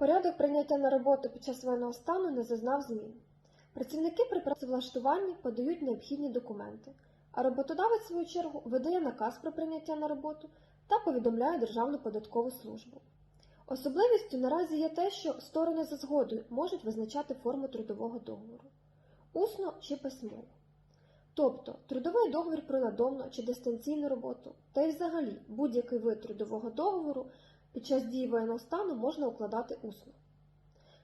Порядок прийняття на роботу під час воєнного стану не зазнав змін. Працівники при працевлаштуванні подають необхідні документи, а роботодавець, в свою чергу, видає наказ про прийняття на роботу та повідомляє Державну податкову службу. Особливістю наразі є те, що сторони за згодою можуть визначати форму трудового договору усно чи письмово. Тобто трудовий договір про надомну чи дистанційну роботу, та й взагалі будь-який вид трудового договору під час дії воєнного стану можна укладати усно.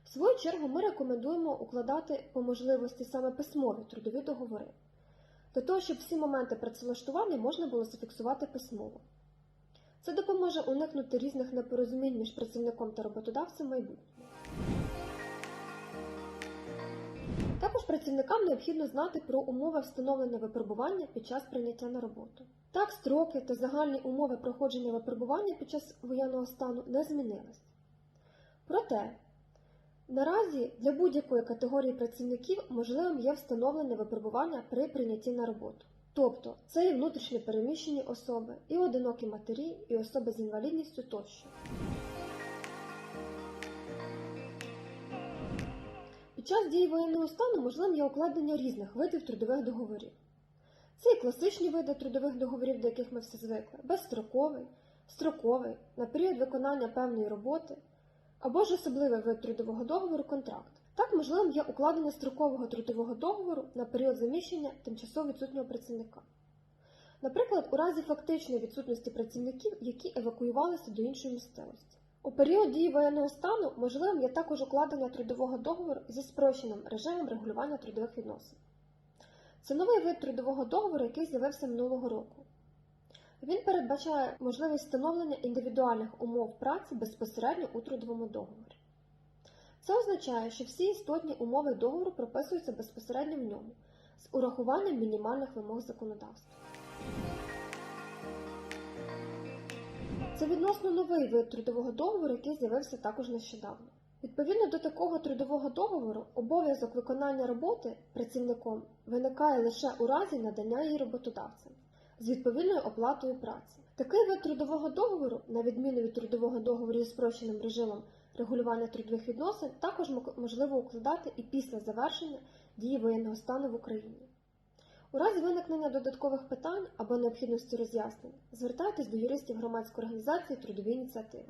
В свою чергу ми рекомендуємо укладати по можливості саме письмові трудові договори, для того, щоб всі моменти працевлаштування можна було зафіксувати письмово. Це допоможе уникнути різних непорозумінь між працівником та роботодавцем в. Також працівникам необхідно знати про умови встановлення випробування під час прийняття на роботу. Так, строки та загальні умови проходження випробування під час воєнного стану не змінились. Проте, наразі для будь-якої категорії працівників можливим є встановлення випробування при прийнятті на роботу. Тобто це і внутрішньо переміщені особи, і одинокі матері, і особи з інвалідністю тощо. Під час дії воєнного стану можливим є укладення різних видів трудових договорів. Це і класичні види трудових договорів, до яких ми всі звикли, безстроковий, строковий, на період виконання певної роботи, або ж особливий вид трудового договору контракт. Так можливим є укладення строкового трудового договору на період заміщення тимчасово відсутнього працівника. Наприклад, у разі фактичної відсутності працівників, які евакуювалися до іншої місцевості. У період дії воєнного стану можливим є також укладення трудового договору зі спрощеним режимом регулювання трудових відносин. Це новий вид трудового договору, який з'явився минулого року. Він передбачає можливість встановлення індивідуальних умов праці безпосередньо у трудовому договорі. Це означає, що всі істотні умови договору прописуються безпосередньо в ньому з урахуванням мінімальних вимог законодавства. Це відносно новий вид трудового договору, який з'явився також нещодавно. Відповідно до такого трудового договору, обов'язок виконання роботи працівником виникає лише у разі надання її роботодавцем з відповідною оплатою праці. Такий вид трудового договору, на відміну від трудового договору зі спрощеним режимом регулювання трудових відносин, також можливо укладати і після завершення дії воєнного стану в Україні. У разі виникнення додаткових питань або необхідності роз'яснень звертайтесь до юристів громадської організації трудові ініціативи.